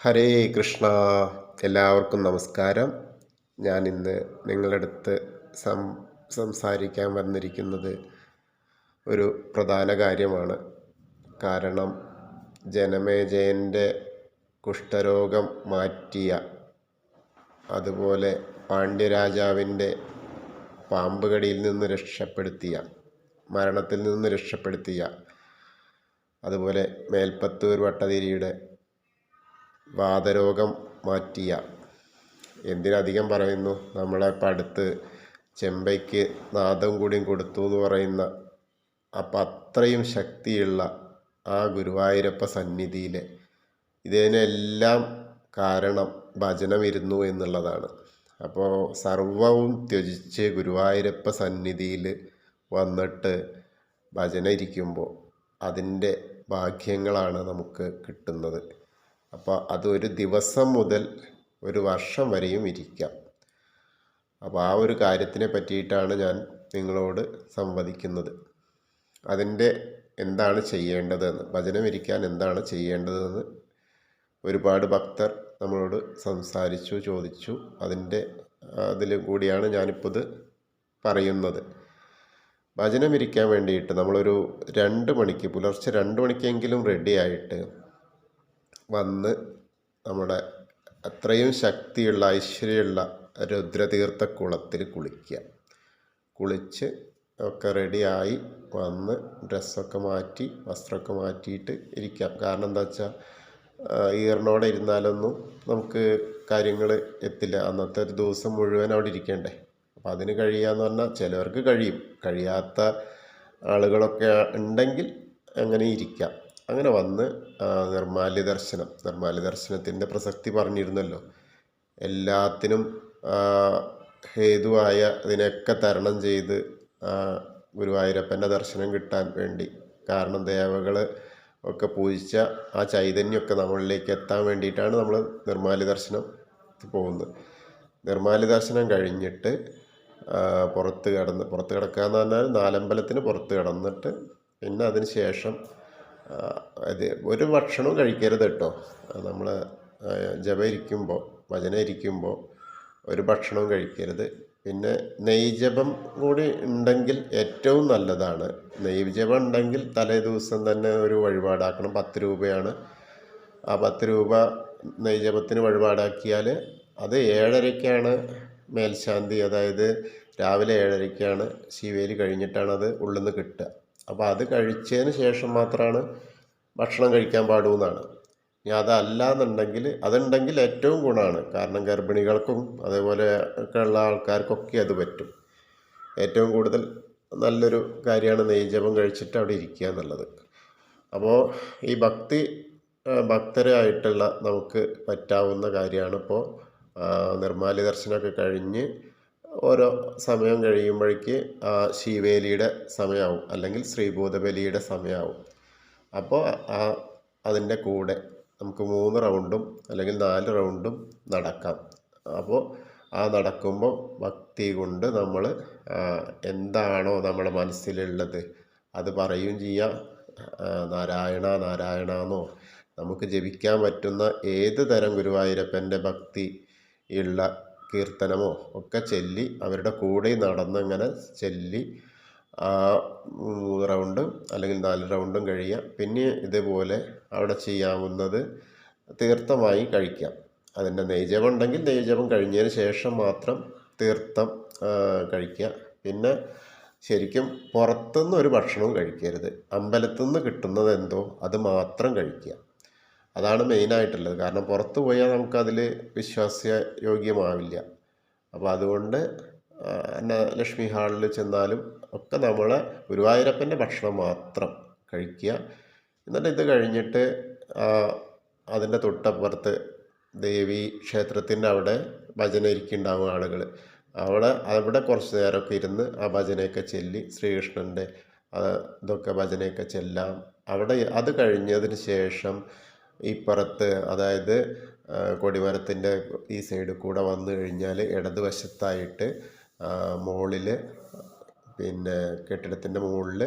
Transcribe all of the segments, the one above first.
ഹരേ കൃഷ്ണ. എല്ലാവർക്കും നമസ്കാരം. ഞാൻ ഇന്ന് നിങ്ങളുടെ അടുത്ത് സം സംസാരിക്കാൻ വന്നിരിക്കുന്നത് ഒരു പ്രധാന കാര്യമാണ്. കാരണം ജനമേജയന്റെ കുഷ്ഠരോഗം മാറ്റിയ അതുപോലെ പാണ്ഡ്യരാജാവിന്റെ പാമ്പുകടിയിൽ നിന്ന് രക്ഷപ്പെടുത്തിയ മരണത്തിൽ നിന്ന് രക്ഷപ്പെടുത്തിയ അതുപോലെ മേൽപ്പത്തൂർ ഭട്ടതിരിയുടെ വാതരോഗം മാറ്റിയ. എന്തിനധികം പറയുന്നു? നമ്മളെ ഇപ്പം അടുത്ത് ചെമ്പൈക്ക് നാദം കൂടിയും കൊടുത്തു എന്ന് പറയുന്ന. അപ്പം അത്രയും ശക്തിയുള്ള ആ ഗുരുവായൂരപ്പ സന്നിധിയിൽ ഇതിനെല്ലാം കാരണം ഭജനമിരുന്നു എന്നുള്ളതാണ്. അപ്പോൾ സർവവും ത്യജിച്ച് ഗുരുവായൂരപ്പ സന്നിധിയിൽ വന്നിട്ട് ഭജന ഇരിക്കുമ്പോൾ അതിന്റെ ഭാഗ്യങ്ങളാണ് നമുക്ക് കിട്ടുന്നത്. അപ്പോൾ അതൊരു ദിവസം മുതൽ ഒരു വർഷം വരെയും ഇരിക്കാം. അപ്പോൾ ആ ഒരു കാര്യത്തിനെ പറ്റിയിട്ടാണ് ഞാൻ നിങ്ങളോട് സംവദിക്കുന്നത്. അതിന്റെ എന്താണ് ചെയ്യേണ്ടതെന്ന് ഭജനം ഇരിക്കാൻ എന്താണ് ചെയ്യേണ്ടതെന്ന് ഒരുപാട് ഭക്തർ നമ്മളോട് സംസാരിച്ചു ചോദിച്ചു. അതിന്റെ അതിൽ കൂടിയാണ് ഞാനിപ്പോൾ ഇത് പറയുന്നത്. ഭജനം ഇരിക്കാൻ വേണ്ടിയിട്ട് നമ്മളൊരു രണ്ട് മണിക്ക് പുലർച്ചെ രണ്ട് മണിക്കെങ്കിലും റെഡി ആയിട്ട് വന്ന് നമ്മുടെ അത്രയും ശക്തിയുള്ള ഐശ്വര്യമുള്ള രുദ്രതീർത്ഥ കുളത്തിൽ കുളിക്കുക. കുളിച്ച് ഒക്കെ റെഡിയായി വന്ന് ഡ്രസ്സൊക്കെ മാറ്റി വസ്ത്രമൊക്കെ മാറ്റിയിട്ട് ഇരിക്കാം. കാരണം എന്താ വെച്ചാൽ ഈറിനോടെ ഇരുന്നാലൊന്നും നമുക്ക് കാര്യങ്ങൾ എത്തില്ല. അന്നത്തെ ഒരു ദിവസം മുഴുവൻ അവിടെ ഇരിക്കണ്ടേ. അപ്പോൾ അതിന് കഴിയാന്ന് പറഞ്ഞാൽ ചിലവർക്ക് കഴിയും. കഴിയാത്ത ആളുകളൊക്കെ ഉണ്ടെങ്കിൽ അങ്ങനെ ഇരിക്കാം. അങ്ങനെ വന്ന് നിർമാല്യ ദർശനം നിർമാല്യ ദർശനത്തിന്റെ പ്രസക്തി പറഞ്ഞിരുന്നല്ലോ. എല്ലാത്തിനും ഹേതുവായ അതിനൊക്കെ തരണം ചെയ്ത് ഗുരുവായൂരപ്പന്റെ ദർശനം കിട്ടാൻ വേണ്ടി. കാരണം ദേവകൾ ഒക്കെ പൂജിച്ച ആ ചൈതന്യമൊക്കെ നമ്മളിലേക്ക് എത്താൻ വേണ്ടിയിട്ടാണ് നമ്മൾ നിർമാല്യ ദർശനം പോകുന്നത്. നിർമാല്യ ദർശനം കഴിഞ്ഞിട്ട് പുറത്ത് കടന്ന് പുറത്ത് കിടക്കുക എന്ന് പറഞ്ഞാൽ നാലമ്പലത്തിന് പുറത്ത് കടന്നിട്ട് പിന്നെ അതിന് ശേഷം അത് ഒരു ഭക്ഷണവും കഴിക്കരുത് കേട്ടോ. നമ്മൾ ജപ ഇരിക്കുമ്പോൾ ഭജന ഇരിക്കുമ്പോൾ ഒരു ഭക്ഷണവും കഴിക്കരുത്. പിന്നെ നെയ്ജപം കൂടി ഉണ്ടെങ്കിൽ ഏറ്റവും നല്ലതാണ്. നെയ്ജപം ഉണ്ടെങ്കിൽ തലേ ദിവസം തന്നെ ഒരു വഴിപാടാക്കണം. പത്ത് രൂപയാണ്. ആ പത്ത് രൂപ നെയ്ജപത്തിന് വഴിപാടാക്കിയാൽ അത് ഏഴരയ്ക്കാണ് മേൽശാന്തി. അതായത് രാവിലെ ഏഴരയ്ക്കാണ് ശിവേലി കഴിഞ്ഞിട്ടാണ് അത് ഉള്ളിൽ നിന്ന് കിട്ടുക. അപ്പോൾ അത് കഴിച്ചതിന് ശേഷം മാത്രമാണ് ഭക്ഷണം കഴിക്കാൻ പാടുമെന്നാണ് ഇനി അതല്ല എന്നുണ്ടെങ്കിൽ അതുണ്ടെങ്കിൽ ഏറ്റവും ഗുണമാണ്. കാരണം ഗർഭിണികൾക്കും അതേപോലെ ഒക്കെ ഉള്ള ആൾക്കാർക്കൊക്കെ അത് പറ്റും. ഏറ്റവും കൂടുതൽ നല്ലൊരു കാര്യമാണ് നെയ്ജപം കഴിച്ചിട്ട് അവിടെ ഇരിക്കുക എന്നുള്ളത്. അപ്പോൾ ഈ ഭക്തി ഭക്തരായിട്ടുള്ള നമുക്ക് പറ്റാവുന്ന കാര്യമാണ് ഇപ്പോൾ നിർമ്മാല്യ ദർശനമൊക്കെ കഴിഞ്ഞ് ഓരോ സമയം കഴിയുമ്പോഴേക്ക് ശിവേലിയുടെ സമയമാവും അല്ലെങ്കിൽ ശ്രീഭൂതബലിയുടെ സമയമാവും അപ്പോൾ ആ അതിന്റെ കൂടെ നമുക്ക് മൂന്ന് റൗണ്ടും അല്ലെങ്കിൽ നാല് റൗണ്ടും നടക്കാം. അപ്പോൾ ആ നടക്കുമ്പോൾ ഭക്തി കൊണ്ട് നമ്മൾ എന്താണോ നമ്മുടെ മനസ്സിലുള്ളത് അത് പറയുകയും ചെയ്യാം. നാരായണ നാരായണ എന്നോ നമുക്ക് ജപിക്കാൻ പറ്റുന്ന ഏത് തരം ഗുരുവായൂരപ്പന്റെ ഭക്തി ഉള്ള കീർത്തനമോ ഒക്കെ ചൊല്ലി അവരുടെ കൂടെ നടന്നങ്ങനെ ചൊല്ലി ആ റൗണ്ടും അല്ലെങ്കിൽ നാല് റൗണ്ടും കഴിയുക. പിന്നെ ഇതേപോലെ അവിടെ ചെയ്യാവുന്നത് തീർത്ഥമായി കഴിക്കാം. അതിന്റെ നെയ്ജപം ഉണ്ടെങ്കിൽ നെയ്ജപം കഴിഞ്ഞതിന് ശേഷം മാത്രം തീർത്ഥം കഴിക്കുക. പിന്നെ ശരിക്കും പുറത്തുനിന്ന് ഒരു ഭക്ഷണവും കഴിക്കരുത്. അമ്പലത്തിൽ നിന്ന് കിട്ടുന്നത് എന്തോ അത് മാത്രം കഴിക്കുക. അതാണ് മെയിനായിട്ടുള്ളത്. കാരണം പുറത്ത് പോയാൽ നമുക്കതിൽ വിശ്വാസയോഗ്യമാവില്ല അപ്പോൾ അതുകൊണ്ട് ലക്ഷ്മി ഹാളിൽ ചെന്നാലും ഒക്കെ നമ്മൾ ഗുരുവായൂരപ്പന്റെ ഭക്ഷണം മാത്രം കഴിക്കുക. എന്നിട്ട് ഇത് കഴിഞ്ഞിട്ട് അതിന്റെ തൊട്ടപ്പുറത്ത് ദേവി ക്ഷേത്രത്തിന്റെ അവിടെ ഭജന ഇരിക്കുന്നുണ്ടാവും ആളുകൾ അവിടെ അവിടെ കുറച്ച് നേരമൊക്കെ ഇരുന്ന് ആ ഭജനയൊക്കെ ചെല്ലി ശ്രീകൃഷ്ണന്റെ ഇതൊക്കെ ഭജനയൊക്കെ ചെല്ലാം. അവിടെ അത് കഴിഞ്ഞതിന് ശേഷം ഇപ്പുറത്ത് അതായത് കൊടിമരത്തിന്റെ ഈ സൈഡിൽ കൂടെ വന്നു കഴിഞ്ഞാൽ ഇടതുവശത്തായിട്ട് മുകളിൽ പിന്നെ കെട്ടിടത്തിന്റെ മുകളിൽ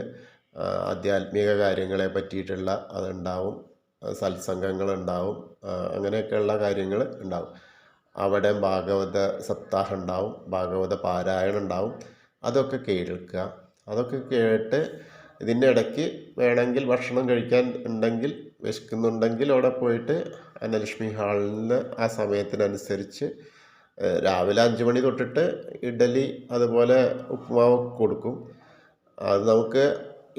ആധ്യാത്മിക കാര്യങ്ങളെ പറ്റിയിട്ടുള്ള അതുണ്ടാവും സത്സംഗങ്ങളുണ്ടാവും അങ്ങനെയൊക്കെയുള്ള കാര്യങ്ങൾ ഉണ്ടാവും. അവിടെ ഭാഗവത സപ്താഹം ഉണ്ടാവും ഭാഗവത പാരായണം ഉണ്ടാവും അതൊക്കെ കേൾക്കുക. അതൊക്കെ കേട്ട് ഇതിന്റെ ഇടയ്ക്ക് വേണമെങ്കിൽ ഭക്ഷണം കഴിക്കാൻ ഉണ്ടെങ്കിൽ വിശക്കുന്നുണ്ടെങ്കിൽ അവിടെ പോയിട്ട് അന്നലക്ഷ്മി ഹാളിൽ നിന്ന് ആ സമയത്തിനനുസരിച്ച് രാവിലെ അഞ്ച് മണി തൊട്ടിട്ട് ഇഡലി അതുപോലെ ഉപ്പുമാവ് കൊടുക്കും. അത് നമുക്ക്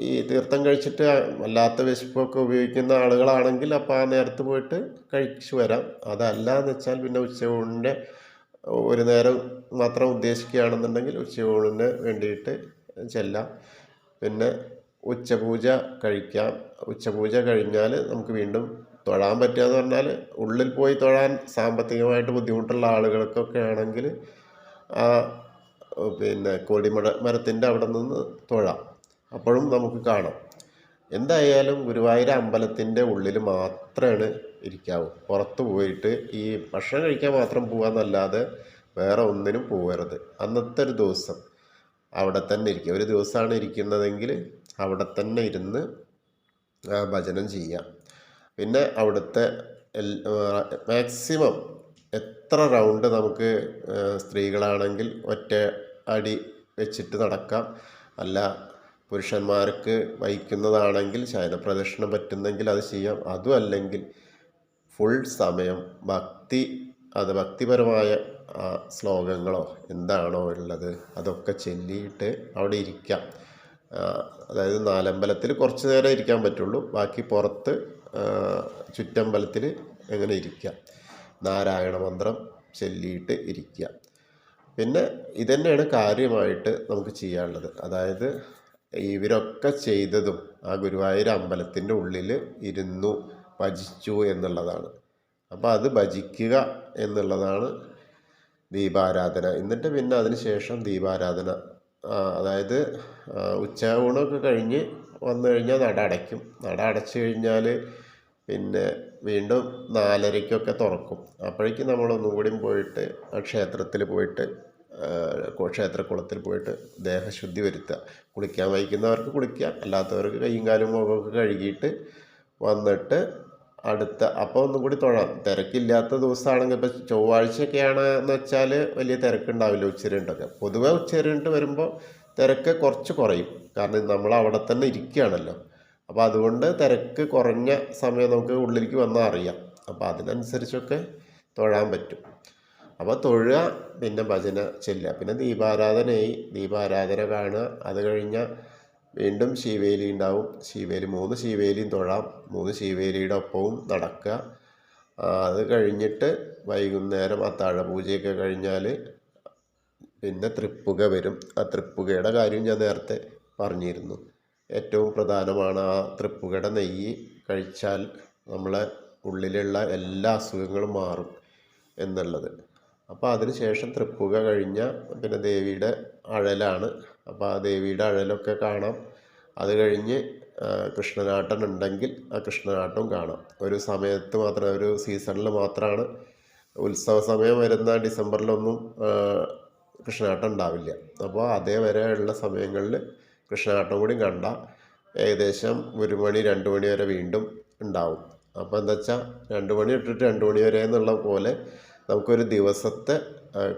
ഈ തീർത്ഥം കഴിച്ചിട്ട് വല്ലാത്ത വിശപ്പൊക്കെ ഉപയോഗിക്കുന്ന ആളുകളാണെങ്കിൽ അപ്പോൾ ആ നേരത്ത് പോയിട്ട് കഴിച്ചു വരാം. അതല്ല എന്ന് വെച്ചാൽ പിന്നെ ഉച്ചയൂണിന്റെ ഒരു നേരം മാത്രം ഉദ്ദേശിക്കുകയാണെന്നുണ്ടെങ്കിൽ ഉച്ചയൂണിന് വേണ്ടിയിട്ട് ചെല്ലാം. പിന്നെ ഉച്ചപൂജ കഴിക്കാം. ഉച്ചപൂജ കഴിഞ്ഞാൽ നമുക്ക് വീണ്ടും തൊഴാൻ പറ്റുക എന്ന് പറഞ്ഞാൽ ഉള്ളിൽ പോയി തൊഴാൻ സാമ്പത്തികമായിട്ട് ബുദ്ധിമുട്ടുള്ള ആളുകൾക്കൊക്കെ ആണെങ്കിൽ ആ പിന്നെ കോടിമട മരത്തിന്റെ അവിടെ നിന്ന് തൊഴാം. അപ്പോഴും നമുക്ക് കാണാം. എന്തായാലും ഗുരുവായൂർ അമ്പലത്തിന്റെ ഉള്ളിൽ മാത്രമാണ് ഇരിക്കാവൂ. പുറത്ത് പോയിട്ട് ഈ ഭക്ഷണം കഴിക്കാൻ മാത്രം പോകാമെന്നല്ലാതെ വേറെ ഒന്നിനും പോകരുത് അന്നത്തെ ഒരു ദിവസം അവിടെ തന്നെ ഇരിക്കുക. ഒരു ദിവസമാണ് ഇരിക്കുന്നതെങ്കിൽ അവിടെ തന്നെ ഇരുന്ന് ഭജനം ചെയ്യാം. പിന്നെ അവിടുത്തെ മാക്സിമം എത്ര റൗണ്ട് നമുക്ക് സ്ത്രീകളാണെങ്കിൽ ഒറ്റ അടി വെച്ചിട്ട് നടക്കാം. അല്ല പുരുഷന്മാർക്ക് വഹിക്കുന്നതാണെങ്കിൽ ശയനപ്രദക്ഷിണം പറ്റുന്നെങ്കിൽ അത് ചെയ്യാം. അതും അല്ലെങ്കിൽ ഫുൾ സമയം ഭക്തി അത് ഭക്തിപരമായ ശ്ലോകങ്ങളോ എന്താണോ ഉള്ളത് അതൊക്കെ ചൊല്ലിയിട്ട് അവിടെ ഇരിക്കാം. അതായത് നാലമ്പലത്തിൽ കുറച്ച് നേരം ഇരിക്കാൻ പറ്റുള്ളൂ. ബാക്കി പുറത്ത് ചുറ്റമ്പലത്തിൽ എങ്ങനെ ഇരിക്കാം നാരായണ മന്ത്രം ചൊല്ലിയിട്ട് ഇരിക്കുക. പിന്നെ ഇതന്നെയാണ് കാര്യമായിട്ട് നമുക്ക് ചെയ്യാനുള്ളത്. അതായത് ഇവരൊക്കെ ചെയ്തതും ആ ഗുരുവായൂർ അമ്പലത്തിന്റെ ഉള്ളിൽ ഇരുന്നു ഭജിച്ചു എന്നുള്ളതാണ്. അപ്പോൾ അത് ഭജിക്കുക എന്നുള്ളതാണ് ദീപാരാധന. എന്നിട്ട് പിന്നെ അതിന് ശേഷം ദീപാരാധന അതായത് ഉച്ചയൂണൊക്കെ കഴിഞ്ഞ് വന്നു കഴിഞ്ഞാൽ നട അടയ്ക്കും. നട അടച്ചു കഴിഞ്ഞാൽ പിന്നെ വീണ്ടും നാലരയ്ക്കൊക്കെ തുറക്കും. അപ്പോഴേക്കും നമ്മൾ ഒന്നും കൂടിയും പോയിട്ട് ആ ക്ഷേത്രത്തിൽ പോയിട്ട് ക്ഷേത്രക്കുളത്തിൽ പോയിട്ട് ദേഹശുദ്ധി വരുത്തുക. കുളിക്കാൻ വഹിക്കുന്നവർക്ക് കുളിക്കാം അല്ലാത്തവർക്ക് കൈയും കാലും മുഖമൊക്കെ കഴുകിയിട്ട് വന്നിട്ട് അടുത്ത അപ്പോൾ ഒന്നും കൂടി തൊഴാം. തിരക്കില്ലാത്ത ദിവസമാണെങ്കിൽ ഇപ്പോൾ ചൊവ്വാഴ്ചയൊക്കെയാണ് എന്ന് വെച്ചാൽ വലിയ തിരക്കുണ്ടാവില്ല ഉച്ചരണ്ടൊക്കെ. പൊതുവെ ഉച്ചരണ്ട് വരുമ്പോൾ തിരക്ക് കുറച്ച് കുറയും. കാരണം നമ്മൾ അവിടെ തന്നെ ഇരിക്കുകയാണല്ലോ. അപ്പോൾ അതുകൊണ്ട് തിരക്ക് കുറഞ്ഞ സമയം നമുക്ക് ഉള്ളിലേക്ക് വന്നാൽ അറിയാം. അപ്പോൾ അതിനനുസരിച്ചൊക്കെ തൊഴാൻ പറ്റും. അപ്പോൾ തൊഴുക പിന്നെ ഭജന ചെല്ലുക. പിന്നെ ദീപാരാധനയായി ദീപാരാധന കാണുക. അത് കഴിഞ്ഞാൽ വീണ്ടും ശിവേലി ഉണ്ടാവും. ശിവേലി മൂന്ന് ശിവേലിയും തൊഴാം. മൂന്ന് ശിവേലിയുടെ ഒപ്പവും നടക്കുക. അത് കഴിഞ്ഞിട്ട് വൈകുന്നേരം അത്താഴ പൂജയൊക്കെ കഴിഞ്ഞാൽ പിന്നെ തൃപ്പുക വരും. ആ തൃപ്പുകയുടെ കാര്യം ഞാൻ നേരത്തെ പറഞ്ഞിരുന്നു. ഏറ്റവും പ്രധാനമാണ് ആ തൃപ്പുകയുടെ നെയ്യ് കഴിച്ചാൽ നമ്മളെ ഉള്ളിലുള്ള എല്ലാ അസുഖങ്ങളും മാറും എന്നുള്ളത്. അപ്പോൾ അതിന് ശേഷം തൃപ്പുക കഴിഞ്ഞ പിന്നെ ദേവിയുടെ അഴലാണ്. അപ്പോൾ ആ ദേവിയുടെ അഴലൊക്കെ കാണാം. അത് കഴിഞ്ഞ് കൃഷ്ണനാട്ടം ഉണ്ടെങ്കിൽ ആ കൃഷ്ണനാട്ടവും കാണാം. ഒരു സമയത്ത് മാത്രം ഒരു സീസണിൽ മാത്രമാണ്. ഉത്സവ സമയം വരുന്ന ഡിസംബറിലൊന്നും കൃഷ്ണനാട്ടം ഉണ്ടാവില്ല. അപ്പോൾ അതേവരെയുള്ള സമയങ്ങളിൽ കൃഷ്ണനാട്ടം കൂടി കണ്ട ഏകദേശം ഒരു മണി രണ്ട് മണി വരെ വീണ്ടും ഉണ്ടാവും. അപ്പോൾ എന്താ വെച്ചാൽ രണ്ട് മണി ഇട്ടിട്ട് രണ്ട് മണി വരെ എന്നുള്ള പോലെ നമുക്കൊരു ദിവസത്തെ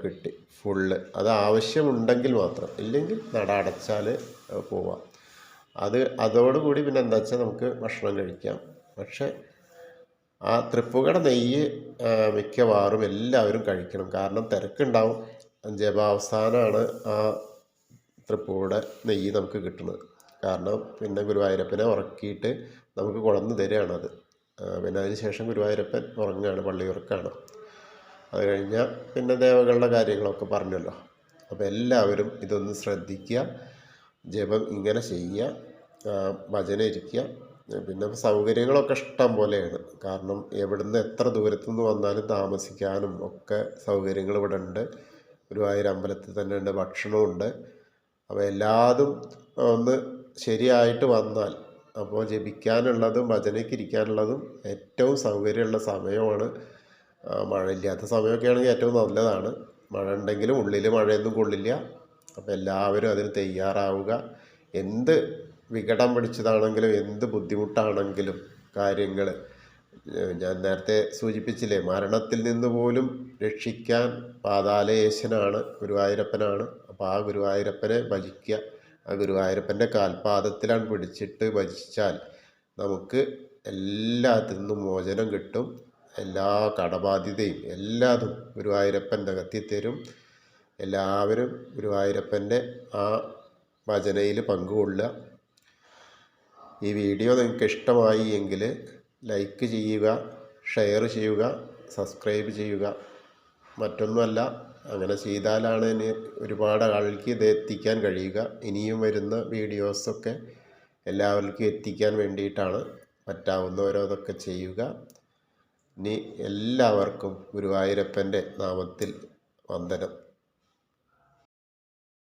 കിട്ടി. ഫുള്ള്. അത് ആവശ്യമുണ്ടെങ്കിൽ മാത്രം. ഇല്ലെങ്കിൽ നട അടച്ചാൽ പോവാം. അത് അതോടുകൂടി പിന്നെ എന്താ വെച്ചാൽ നമുക്ക് ഭക്ഷണം കഴിക്കാം. പക്ഷേ ആ തൃപ്പുകട നെയ്യ് മിക്കവാറും എല്ലാവരും കഴിക്കണം. കാരണം തിരക്കുണ്ടാവും. ജപാവസാനമാണ് ആ തൃപ്പൂടെ നെയ്യ് നമുക്ക് കിട്ടുന്നത്. കാരണം പിന്നെ ഗുരുവായൂരപ്പനെ ഉറക്കിയിട്ട് നമുക്ക് കുളന്ന് തരികയാണത്. പിന്നെ അതിന് ശേഷം ഗുരുവായൂരപ്പൻ ഉറങ്ങുകയാണ് പള്ളി ഉറക്കാണ് അത് കഴിഞ്ഞാൽ പിന്നെ ദേവകളുടെ കാര്യങ്ങളൊക്കെ പറഞ്ഞല്ലോ. അപ്പോൾ എല്ലാവരും ഇതൊന്ന് ശ്രദ്ധിക്കുക ജപം ഇങ്ങനെ ചെയ്യുക ഭജന ഇരിക്കുക. പിന്നെ സൗകര്യങ്ങളൊക്കെ ഇഷ്ടം പോലെയാണ്. കാരണം എവിടുന്ന് എത്ര ദൂരത്തു നിന്ന് വന്നാലും താമസിക്കാനും ഒക്കെ സൗകര്യങ്ങൾ ഇവിടെ ഉണ്ട്. ഗുരുവായൂർ അമ്പലത്തിൽ തന്നെ ഉണ്ട് ഭക്ഷണമുണ്ട് അപ്പോൾ എല്ലാതും ഒന്ന് ശരിയായിട്ട് വന്നാൽ അപ്പോൾ ജപിക്കാനുള്ളതും ഭജനയ്ക്ക് ഇരിക്കാനുള്ളതും ഏറ്റവും സൗകര്യമുള്ള സമയമാണ്. മഴയില്ലാത്ത സമയമൊക്കെ ആണെങ്കിൽ ഏറ്റവും നല്ലതാണ്. മഴ ഉണ്ടെങ്കിലും ഉള്ളിൽ മഴയൊന്നും കൊള്ളില്ല. അപ്പോൾ എല്ലാവരും അതിന് തയ്യാറാവുക. എന്ത് വികടം പിടിച്ചതാണെങ്കിലും എന്ത് ബുദ്ധിമുട്ടാണെങ്കിലും കാര്യങ്ങൾ ഞാൻ നേരത്തെ സൂചിപ്പിച്ചില്ലേ മരണത്തിൽ നിന്ന് പോലും രക്ഷിക്കാൻ പാതാലയേശനാണ് ഗുരുവായൂരപ്പനാണ്. അപ്പോൾ ആ ഗുരുവായൂരപ്പനെ ഭജിക്കുക. ആ ഗുരുവായൂരപ്പന്റെ കാൽപാദത്തിലാണ് പിടിച്ചിട്ട് ഭജിച്ചാൽ നമുക്ക് എല്ലാത്തിൽ നിന്നും മോചനം കിട്ടും. എല്ലാ കടബാധ്യതയും എല്ലാതും ഗുരുവായൂരപ്പൻ കത്തിത്തരും തരും. എല്ലാവരും ഗുരുവായൂരപ്പന്റെ ആ ഭജനയിൽ പങ്കുകൊള്ളുക. ഈ വീഡിയോ നിങ്ങൾക്ക് ഇഷ്ടമായി എങ്കിൽ ലൈക്ക് ചെയ്യുക ഷെയർ ചെയ്യുക സബ്സ്ക്രൈബ് ചെയ്യുക. മറ്റൊന്നുമല്ല അങ്ങനെ ചെയ്താലാണ് ഇനി ഒരുപാട് ആൾക്ക് ഇത് എത്തിക്കാൻ കഴിയുക. ഇനിയും വരുന്ന വീഡിയോസൊക്കെ എല്ലാവർക്കും എത്തിക്കാൻ വേണ്ടിയിട്ടാണ്. പറ്റാവുന്നവരോ അതൊക്കെ ചെയ്യുക. ഇനി എല്ലാവർക്കും ഗുരുവായൂരപ്പന്റെ നാമത്തിൽ വന്ദനം.